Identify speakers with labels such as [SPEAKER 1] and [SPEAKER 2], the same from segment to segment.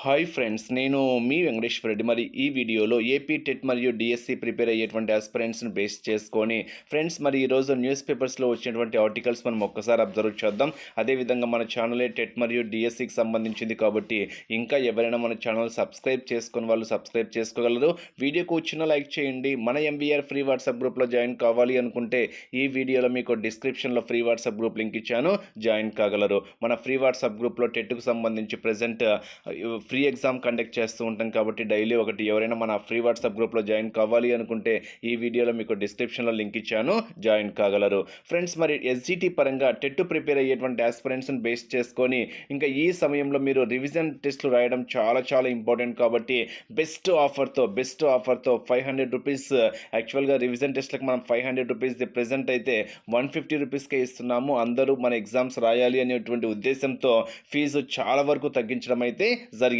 [SPEAKER 1] Hi friends నేను మీ వెంకటేశ్వర రెడ్డి. మరి ఈ వీడియోలో ఏపీ టెట్ మరియు డిఎస్సి ప్రిపేర్ అయ్యేటువంటి ఆస్పిరెంట్స్ని బేస్ చేసుకొని ఫ్రెండ్స్ మరి ఈరోజు న్యూస్ పేపర్స్లో వచ్చినటువంటి ఆర్టికల్స్ మనం ఒక్కసారి అబ్జర్వ్ చేద్దాం. అదేవిధంగా మన ఛానలే టెట్ మరియు డిఎస్సికి సంబంధించింది కాబట్టి ఇంకా ఎవరైనా మన ఛానల్ సబ్స్క్రైబ్ చేసుకుని వాళ్ళు సబ్స్క్రైబ్ చేసుకోగలరు. వీడియోకు వచ్చిన లైక్ చేయండి. మన ఎంబీఆర్ ఫ్రీ వాట్సాప్ గ్రూప్లో జాయిన్ కావాలి అనుకుంటే ఈ వీడియోలో మీకు డిస్క్రిప్షన్లో ఫ్రీ వాట్సాప్ గ్రూప్ లింక్ ఇచ్చాను. జాయిన్ కాగలరు. మన ఫ్రీ వాట్సాప్ గ్రూప్లో టెట్కు సంబంధించి ప్రజెంట్ ఫ్రీ ఎగ్జామ్ కండక్ట్ చేస్తూ ఉంటాం కాబట్టి డైలీ ఒకటి. ఎవరైనా మన ఫ్రీ వాట్సాప్ గ్రూప్లో జాయిన్ కావాలి అనుకుంటే ఈ వీడియోలో మీకు డిస్క్రిప్షన్లో లింక్ ఇచ్చాను. జాయిన్ కాగలరు. ఫ్రెండ్స్ మరి ఎస్జిటి పరంగా టెట్ ప్రిపేర్ అయ్యేటువంటి ఆస్పిరెంట్స్ని బేస్ చేసుకొని ఇంకా ఈ సమయంలో మీరు రివిజన్ టెస్ట్లు రాయడం చాలా చాలా ఇంపార్టెంట్ కాబట్టి బెస్ట్ ఆఫర్తో బెస్ట్ ఆఫర్తో ఫైవ్ హండ్రెడ్ రూపీస్ యాక్చువల్గా రివిజన్ టెస్ట్లకు మనం ఫైవ్ హండ్రెడ్ రూపీస్ ప్రెజెంట్ అయితే వన్ ఫిఫ్టీ రూపీస్కే ఇస్తున్నాము. అందరూ మన ఎగ్జామ్స్ రాయాలి అనేటువంటి ఉద్దేశంతో ఫీజు చాలా వరకు తగ్గించడం అయితే జరిగింది.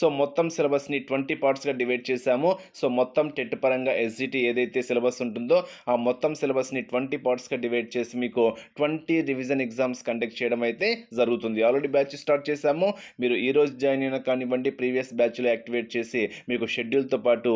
[SPEAKER 1] సో మొత్తం సిలబస్ని ట్వంటీ పార్ట్స్గా డివైడ్ చేశాము. సో మొత్తం టెట్ పరంగా ఎస్జిటి ఏదైతే సిలబస్ ఉంటుందో ఆ మొత్తం సిలబస్ని ట్వంటీ పార్ట్స్గా డివైడ్ చేసి మీకు ట్వంటీ రివిజన్ ఎగ్జామ్స్ కండక్ట్ చేయడం అయితే జరుగుతుంది. ఆల్రెడీ బ్యాచ్ స్టార్ట్ చేశాము. మీరు ఈ రోజు జాయిన్ అయినా కానివ్వండి ప్రీవియస్ బ్యాచ్లో యాక్టివేట్ చేసి మీకు షెడ్యూల్తో పాటు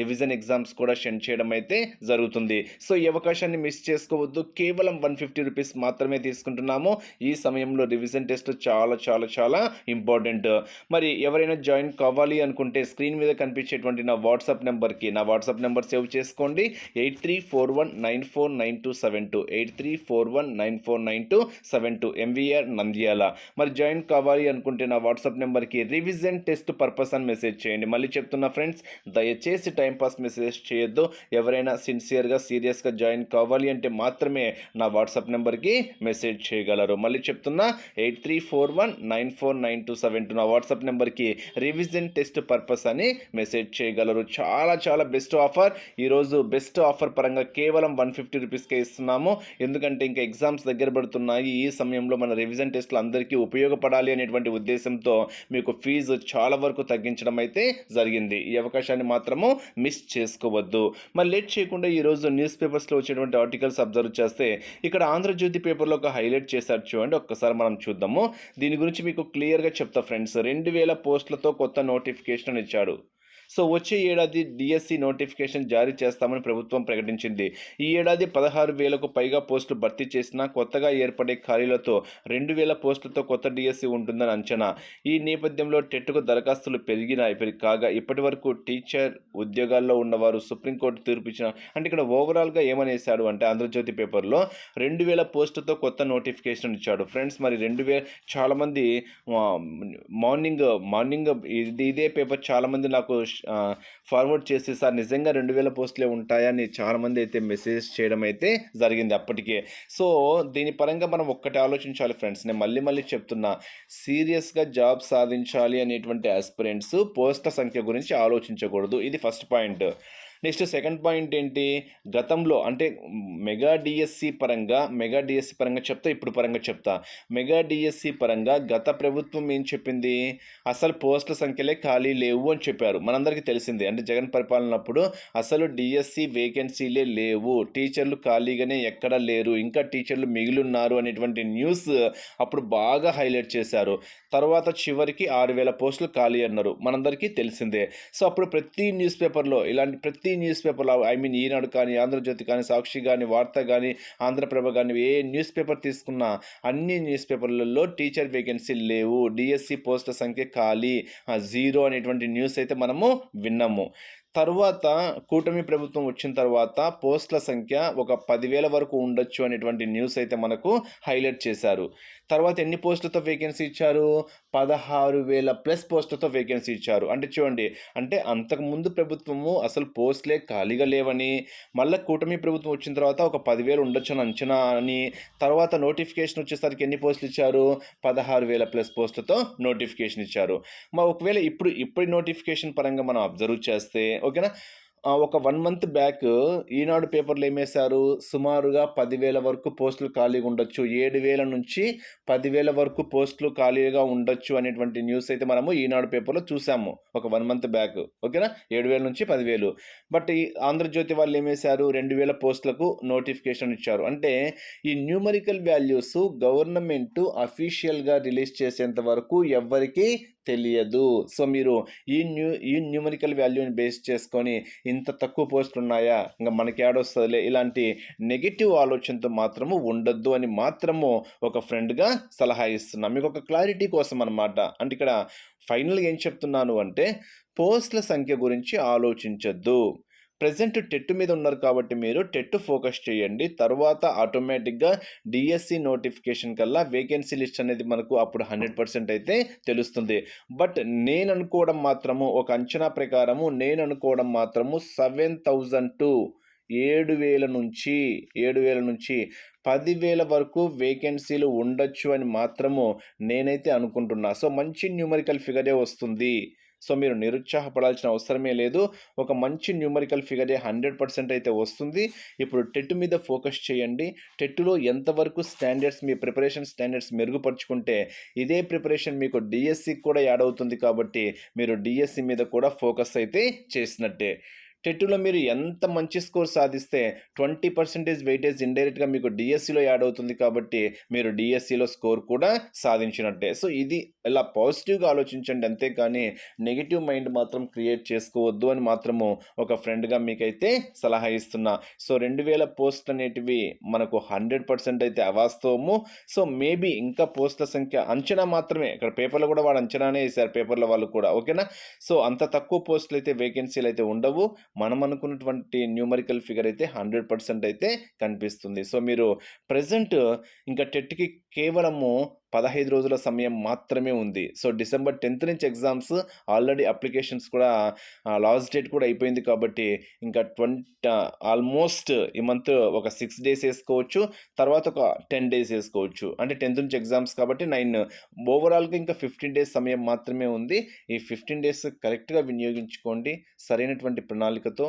[SPEAKER 1] రివిజన్ ఎగ్జామ్స్ కూడా సెండ్ చేయడం అయితే జరుగుతుంది. సో ఈ అవకాశాన్ని మిస్ చేసుకోవద్దు. కేవలం వన్ ఫిఫ్టీ రూపీస్ మాత్రమే తీసుకుంటున్నాము. ఈ సమయంలో రివిజన్ టెస్ట్ చాలా చాలా చాలా ఇంపార్టెంట్. మరి ఎవరైనా జాయిన్ కావాలి అనుకుంటే స్క్రీన్ మీద కనిపించేటువంటి నా వాట్సాప్ నెంబర్కి నా వాట్సాప్ నెంబర్ సేవ్ చేసుకోండి. Eight three four one nine four nine two seven two. Eight three four one nine four nine two seven two. MVR Nandyal. మరి జాయిన్ కావాలి అనుకుంటే నా వాట్సాప్ నెంబర్కి రివిజన్ టెస్ట్ పర్పస్ అని message చేయండి. మళ్ళీ చెప్తున్నా ఫ్రెండ్స్ దయచేసి టైంపాస్ మెసేజ్ చేయొద్దు. ఎవరైనా సిన్సియర్గా సీరియస్గా జాయిన్ కావాలి అంటే మాత్రమే నా వాట్సాప్ నెంబర్కి మెసేజ్ చేయగలరు. మళ్ళీ చెప్తున్నా eight three four one nine four nine two seven two. నా వాట్సాప్ నెంబర్కి రివిజన్ టెస్ట్ పర్పస్ అని మెసేజ్ చేయగలరు. చాలా చాలా బెస్ట్ ఆఫర్ ఈరోజు బెస్ట్ ఆఫర్ పరంగా కేవలం వన్ ఫిఫ్టీ రూపీస్కే ఇస్తున్నాము. ఎందుకంటే ఇంకా ఎగ్జామ్స్ దగ్గర పడుతున్నాయి. ఈ సమయంలో మన రివిజన్ టెస్ట్లు అందరికీ ఉపయోగపడాలి అనేటువంటి ఉద్దేశంతో మీకు ఫీజు చాలా వరకు తగ్గించడం అయితే జరిగింది. ఈ అవకాశాన్ని మాత్రము మిస్ చేసుకోవద్దు. మరి లేట్ చేయకుండా ఈరోజు న్యూస్ పేపర్స్లో వచ్చేటువంటి ఆర్టికల్స్ అబ్జర్వ్ చేస్తే ఇక్కడ ఆంధ్రజ్యోతి పేపర్లో ఒక హైలైట్ చేశారు చూడండి. ఒక్కసారి మనం చూద్దాము. దీని గురించి మీకు క్లియర్గా చెప్తా ఫ్రెండ్స్ రెండు వేల పోస్టులతో కొత్త నోటిఫికేషన్ ఇచ్చాడు. సో వచ్చే ఏడాది డిఎస్సి నోటిఫికేషన్ జారీ చేస్తామని ప్రభుత్వం ప్రకటించింది. ఈ ఏడాది పదహారు వేలకు పైగా పోస్టులు భర్తీ చేసినా కొత్తగా ఏర్పడే ఖాళీలతో రెండు వేల పోస్టులతో కొత్త డిఎస్సి ఉంటుందని అంచనా. ఈ నేపథ్యంలో టెట్కు దరఖాస్తులు పెరిగినాయి. కాగా ఇప్పటి వరకు టీచర్ ఉద్యోగాల్లో ఉన్నవారు సుప్రీంకోర్టు తీర్పు ఇచ్చిన అంటే ఇక్కడ ఓవరాల్గా ఏమనేసాడు అంటే ఆంధ్రజ్యోతి పేపర్లో రెండు వేల పోస్టుతో కొత్త నోటిఫికేషన్ ఇచ్చాడు. ఫ్రెండ్స్ మరి రెండు వేల చాలామంది మార్నింగ్ మార్నింగ్ ఇది ఇదే పేపర్ చాలామంది నాకు ఫార్వర్డ్ చేసి సార్ నిజంగా రెండు వేల పోస్టులే ఉంటాయని చాలామంది అయితే మెసేజ్ చేయడం అయితే జరిగింది అప్పటికే. సో దీని పరంగా మనం ఒక్కటి ఆలోచించాలి ఫ్రెండ్స్. నేను మళ్ళీ మళ్ళీ చెప్తున్నా సీరియస్గా జాబ్ సాధించాలి అనేటువంటి ఆస్పిరెంట్స్ పోస్టుల సంఖ్య గురించి ఆలోచించకూడదు. ఇది first point. Next second point ఏంటి? గతంలో అంటే మెగా డిఎస్సి పరంగా మెగా డిఎస్సి పరంగా చెప్తా ఇప్పుడు పరంగా చెప్తా. మెగా డిఎస్సి పరంగా గత ప్రభుత్వం ఏం చెప్పింది? అసలు పోస్టుల సంఖ్యలే ఖాళీ లేవు అని చెప్పారు. మనందరికీ తెలిసిందే. అంటే జగన్ పరిపాలనప్పుడు అసలు డిఎస్సి వేకెన్సీలే లేవు. టీచర్లు ఖాళీగానే ఎక్కడ లేరు. ఇంకా టీచర్లు మిగిలిన్నారు అనేటువంటి న్యూస్ అప్పుడు బాగా హైలైట్ చేశారు. తర్వాత చివరికి ఆరు వేల పోస్టులు ఖాళీ అన్నారు. మనందరికీ తెలిసిందే. సో అప్పుడు ప్రతి న్యూస్ పేపర్లో ఇలాంటి ప్రతి న్యూస్ పేపర్లో ఐ మీన్ ఈనాడు కానీ ఆంధ్రజ్యోతి కానీ సాక్షి కానీ వార్త కానీ ఆంధ్రప్రభ కానీ ఏ న్యూస్ పేపర్ తీసుకున్నా అన్ని న్యూస్ పేపర్లలో టీచర్ వేకెన్సీ లేవు. డిఎస్సి పోస్టుల సంఖ్య ఖాళీ. జీరో అనేటువంటి న్యూస్ అయితే మనము విన్నాము. తర్వాత కూటమి ప్రభుత్వం వచ్చిన తర్వాత పోస్టుల సంఖ్య ఒక పదివేల వరకు ఉండొచ్చు అనేటువంటి న్యూస్ అయితే మనకు హైలైట్ చేశారు. తర్వాత ఎన్ని పోస్టులతో వేకెన్సీ ఇచ్చారు? పదహారు వేల ప్లస్ పోస్టులతో వేకెన్సీ ఇచ్చారు. అంటే చూడండి అంటే అంతకుముందు ప్రభుత్వము అసలు పోస్టులే ఖాళీగా లేవని మళ్ళీ కూటమి ప్రభుత్వం వచ్చిన తర్వాత ఒక పదివేలు ఉండొచ్చు అని అంచనా అని తర్వాత నోటిఫికేషన్ వచ్చేసరికి ఎన్ని పోస్టులు ఇచ్చారు? పదహారు వేల ప్లస్ పోస్టులతో నోటిఫికేషన్ ఇచ్చారు. మా ఒకవేళ ఇప్పుడు ఇప్పుడు నోటిఫికేషన్ పరంగా మనం అబ్జర్వ్ చేస్తే ఓకేనా? ఒక వన్ మంత్ బ్యాక్ ఈనాడు పేపర్లు ఏమేశారు సుమారుగా పదివేల వరకు పోస్టులు ఖాళీగా ఉండొచ్చు. ఏడు వేల నుంచి పదివేల వరకు పోస్టులు ఖాళీగా ఉండొచ్చు అనేటువంటి న్యూస్ అయితే మనము ఈనాడు పేపర్లో చూసాము ఒక వన్ మంత్ బ్యాక్. ఓకేనా? ఏడు వేల నుంచి పదివేలు. బట్ ఈ ఆంధ్రజ్యోతి వాళ్ళు ఏమేశారు రెండు వేల పోస్టులకు నోటిఫికేషన్ ఇచ్చారు. అంటే ఈ న్యూమరికల్ వాల్యూస్ గవర్నమెంట్ అఫీషియల్గా రిలీజ్ చేసేంత వరకు ఎవ్వరికీ తెలియదు. సో మీరు ఈ న్యూ ఈ న్యూమరికల్ వాల్యూని బేస్ చేసుకొని ఇంత తక్కువ పోస్టులు ఉన్నాయా? ఇంకా మనకి ఏడొస్తుందిలే? ఇలాంటి నెగిటివ్ ఆలోచనతో మాత్రము ఉండొద్దు అని మాత్రము ఒక ఫ్రెండ్గా సలహా ఇస్తున్నాను మీకు ఒక క్లారిటీ కోసం అనమాట అంటే ఇక్కడ ఫైనల్గా ఏం చెప్తున్నాను అంటే పోస్టుల సంఖ్య గురించి ఆలోచించొద్దు. ప్రజెంట్ టెట్ మీద ఉన్నారు కాబట్టి మీరు టెట్ ఫోకస్ చేయండి. తర్వాత ఆటోమేటిక్గా డిఎస్సి నోటిఫికేషన్ కల్లా వేకెన్సీ లిస్ట్ అనేది మనకు అప్పుడు హండ్రెడ్ పర్సెంట్ అయితే తెలుస్తుంది. బట్ నేను అనుకోవడం మాత్రము ఒక అంచనా ప్రకారము నేను అనుకోవడం మాత్రము సెవెన్ థౌజండ్ టు ఏడు వేల నుంచి ఏడు వేల నుంచి పదివేల వరకు వేకెన్సీలు ఉండొచ్చు అని మాత్రము నేనైతే అనుకుంటున్నా. సో మంచి న్యూమరికల్ ఫిగరే వస్తుంది. సో మీరు నిరుత్సాహపడాల్సిన అవసరమే లేదు. ఒక మంచి న్యూమరికల్ ఫిగరే హండ్రెడ్ పర్సెంట్ అయితే వస్తుంది. ఇప్పుడు టెట్ మీద ఫోకస్ చేయండి. టెట్లో ఎంతవరకు స్టాండర్డ్స్ మీ ప్రిపరేషన్ స్టాండర్డ్స్ మెరుగుపరుచుకుంటే ఇదే ప్రిపరేషన్ మీకు డిఎస్సికి కూడా యాడ్ అవుతుంది కాబట్టి మీరు డిఎస్సి మీద కూడా ఫోకస్ అయితే చేసినట్టే. టెట్లో మీరు ఎంత మంచి స్కోర్ సాధిస్తే ట్వంటీ పర్సెంటేజ్ వెయిటేజ్ ఇండైరెక్ట్గా మీకు డిఎస్సిలో యాడ్ అవుతుంది కాబట్టి మీరు డిఎస్సిలో స్కోర్ కూడా సాధించినట్టే. సో ఇది ఇలా పాజిటివ్గా ఆలోచించండి అంతేకాని నెగిటివ్ మైండ్ మాత్రం క్రియేట్ చేసుకోవద్దు అని మాత్రము ఒక ఫ్రెండ్గా మీకైతే సలహా ఇస్తున్నా. సో రెండు వేల పోస్ట్ అనేటివి మనకు హండ్రెడ్ పర్సెంట్ అయితే అవాస్తవము. సో మేబీ ఇంకా పోస్టుల సంఖ్య అంచనా మాత్రమే ఇక్కడ పేపర్లో కూడా వాడు అంచనానే వేశారు పేపర్ల వాళ్ళు కూడా ఓకేనా? సో అంత తక్కువ పోస్టులు అయితే వేకెన్సీలు అయితే ఉండవు. మనం అనుకున్నటువంటి న్యూమరికల్ ఫిగర్ అయితే హండ్రెడ్ పర్సెంట్ అయితే కనిపిస్తుంది. సో మీరు ప్రజెంట్ ఇంకా టెట్కి కేవలము పదహైదు రోజుల సమయం మాత్రమే ఉంది. సో డిసెంబర్ టెన్త్ నుంచి ఎగ్జామ్స్ ఆల్రెడీ అప్లికేషన్స్ కూడా లాస్ట్ డేట్ కూడా అయిపోయింది కాబట్టి ఇంకా ట్వంటీ ఆల్మోస్ట్ ఈ మంత్ ఒక సిక్స్ డేస్ వేసుకోవచ్చు తర్వాత ఒక టెన్ డేస్ వేసుకోవచ్చు. అంటే టెన్త్ నుంచి ఎగ్జామ్స్ కాబట్టి నైన్ ఓవరాల్గా ఇంకా ఫిఫ్టీన్ డేస్ సమయం మాత్రమే ఉంది. ఈ ఫిఫ్టీన్ డేస్ కరెక్ట్గా వినియోగించుకోండి సరైనటువంటి ప్రణాళికతో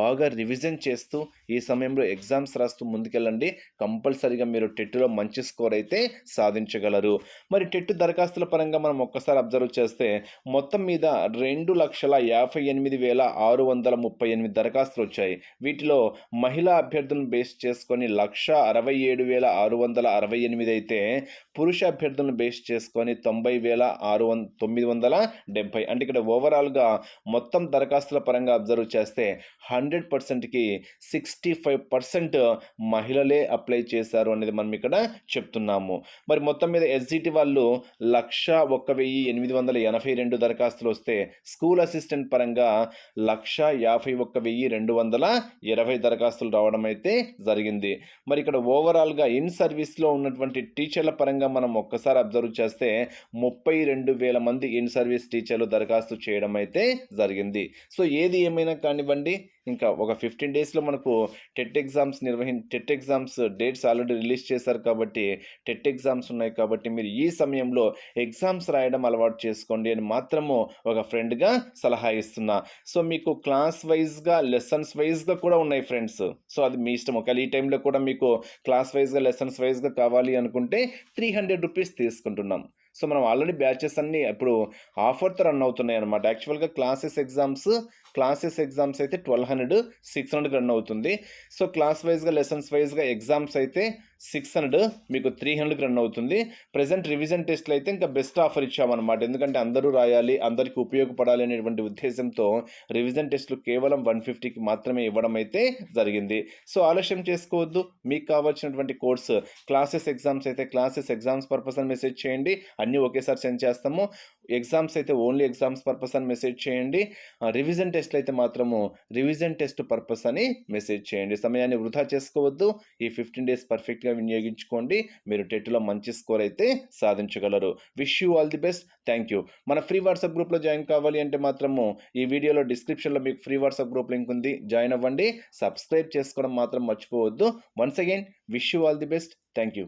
[SPEAKER 1] బాగా రివిజన్ చేస్తూ ఈ సమయంలో ఎగ్జామ్స్ రాస్తూ ముందుకెళ్ళండి. కంపల్సరీగా మీరు టెట్లో మంచి స్కోర్ అయితే సాధించగలరు. మరి టెట్ దరఖాస్తుల పరంగా మనం ఒక్కసారి అబ్జర్వ్ చేస్తే మొత్తం మీద రెండు లక్షల యాభై ఎనిమిది వేల ఆరు వందల ముప్పై ఎనిమిది దరఖాస్తులు వచ్చాయి. వీటిలో మహిళా అభ్యర్థులను బేస్ చేసుకొని లక్ష అరవై ఏడు వేల ఆరు వందల అరవై ఎనిమిది అయితే పురుష అభ్యర్థులను బేస్ చేసుకొని తొంభై వేల ఆరు వంద తొమ్మిది వందల డెబ్భై అంటే ఇక్కడ ఓవరాల్గా మొత్తం దరఖాస్తుల పరంగా అబ్జర్వ్ చేస్తే హండ్రెడ్ పర్సెంట్కి సిక్స్టీ ఫైవ్ పర్సెంట్ మహిళలే అప్లై చేశారు అనేది మనం ఇక్కడ చెప్తున్నాము. మరి మొత్తం మీద ఎస్జిటి వాళ్ళు లక్ష ఒక్క వెయ్యి ఎనిమిది వందల ఎనభై రెండు దరఖాస్తులు వస్తే స్కూల్ అసిస్టెంట్ పరంగా లక్ష యాభై ఒక్క వెయ్యి రెండు వందల ఇరవై దరఖాస్తులు రావడం అయితే జరిగింది. మరి ఇక్కడ ఓవరాల్గా ఇన్ సర్వీస్లో ఉన్నటువంటి టీచర్ల పరంగా మనం ఒక్కసారి అబ్జర్వ్ చేస్తే ముప్పై రెండు వేల మంది ఇన్ సర్వీస్ టీచర్లు దరఖాస్తు చేయడం అయితే జరిగింది. సో ఏది ఏమైనా కానివ్వండి ఇంకా ఒక ఫిఫ్టీన్ డేస్లో మనకు TET exams నిర్వహి TET exams dates already release చేశారు కాబట్టి టెట్ ఎగ్జామ్స్ ఉన్నాయి కాబట్టి మీరు ఈ సమయంలో ఎగ్జామ్స్ రాయడం అలవాటు చేసుకోండి అని మాత్రము ఒక ఫ్రెండ్గా సలహా ఇస్తున్నా. సో మీకు క్లాస్ వైజ్గా లెసన్స్ వైజ్గా కూడా ఉన్నాయి ఫ్రెండ్స్. సో అది మీ ఇష్టం. ఒకవేళ ఈ టైంలో కూడా మీకు క్లాస్ వైజ్గా లెసన్స్ వైజ్గా కావాలి అనుకుంటే త్రీ హండ్రెడ్ రూపీస్ తీసుకుంటున్నాం. సో మనం ఆల్రెడీ బ్యాచెస్ అన్నీ ఇప్పుడు ఆఫర్తో రన్ అవుతున్నాయి అనమాట యాక్చువల్గా క్లాసెస్ ఎగ్జామ్స్ క్లాసెస్ ఎగ్జామ్స్ అయితే twelve hundred six hundred run అవుతుంది. సో క్లాస్ వైజ్గా లెసన్స్ వైజ్గా ఎగ్జామ్స్ అయితే సిక్స్ హండ్రెడ్ మీకు త్రీ హండ్రెడ్కి రన్ అవుతుంది. ప్రజెంట్ రివిజన్ టెస్ట్లు అయితే ఇంకా బెస్ట్ ఆఫర్ ఇచ్చామన్నమాట. ఎందుకంటే అందరూ రాయాలి అందరికీ ఉపయోగపడాలి అనేటువంటి ఉద్దేశంతో రివిజన్ టెస్ట్లు కేవలం వన్ ఫిఫ్టీకి మాత్రమే ఇవ్వడం అయితే జరిగింది. సో ఆలస్యం చేసుకోవద్దు. మీకు కావాల్సినటువంటి కోర్స్ క్లాసెస్ ఎగ్జామ్స్ అయితే క్లాసెస్ ఎగ్జామ్స్ పర్పస్ అని మెసేజ్ చేయండి. అన్నీ ఒకేసారి సెండ్ చేస్తాము. ఎగ్జామ్స్ అయితే ఓన్లీ ఎగ్జామ్స్ పర్పస్ అని మెసేజ్ చేయండి. రివిజన్ టెస్ట్లు అయితే మాత్రము రివిజన్ టెస్ట్ పర్పస్ అని మెసేజ్ చేయండి. సమయాన్ని వృధా చేసుకోవద్దు. ఈ ఫిఫ్టీన్ డేస్ పర్ఫెక్ట్గా వినియోగించుకోండి. మీరు టెట్లో మంచి స్కోర్ అయితే సాధించగలరు. Wish you all the best. Thank you. మన ఫ్రీ వాట్సాప్ గ్రూప్లో జాయిన్ కావాలి అంటే మాత్రము ఈ వీడియోలో డిస్క్రిప్షన్లో మీకు ఫ్రీ వాట్సాప్ గ్రూప్ లింక్ ఉంది. జాయిన్ అవ్వండి. సబ్స్క్రైబ్ చేసుకోవడం మాత్రం మర్చిపోవద్దు. Once again wish you all the best. Thank you.